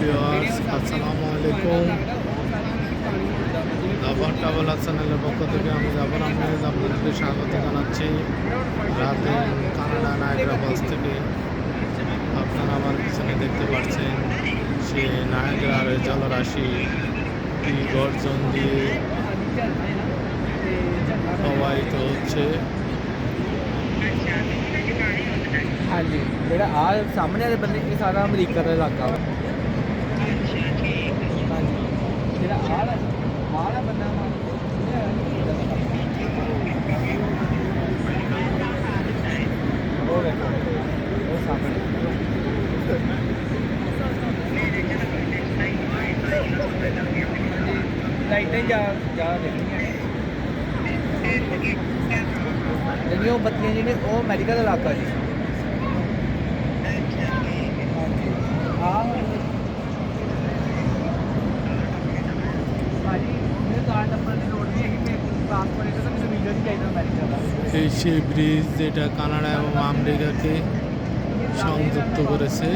Viewers আসসালামু আলাইকুম Zafar travel চ্যানেলের পক্ষ থেকে আমি জাফর আহমেদ আপনাদেরকে স্বাগত জানাচ্ছি রাতে কানাডা নায়গ্রা বাস থেকে আপনারা আমার পিছনে দেখতে পাচ্ছেন সে নায়গ্রার জলরাশি কি গর্জন দিয়ে প্রবাহিত হচ্ছে ਹਾਂਜੀ ਜਿਹੜਾ ਆ ਸਾਹਮਣੇ ਵਾਲੇ ਬੰਦੇ ਇਹ ਸਾਰਾ ਅਮਰੀਕਾ ਦਾ ਇਲਾਕਾ ਲਾਈਟਾਂ ਹੀ ਜਾ ਜਾ ਰਹੀਆਂ ਜਿਹੜੀਆਂ ਉਹ ਬੱਤੀਆਂ ਜਿਹੜੀਆਂ ਉਹ ਅਮਰੀਕਾ ਦਾ ਇਲਾਕਾ ਜੀ এই সেই ব্রিজ যেটা কানাডা এবং আমেরিকাকে সংযুক্ত করেছে।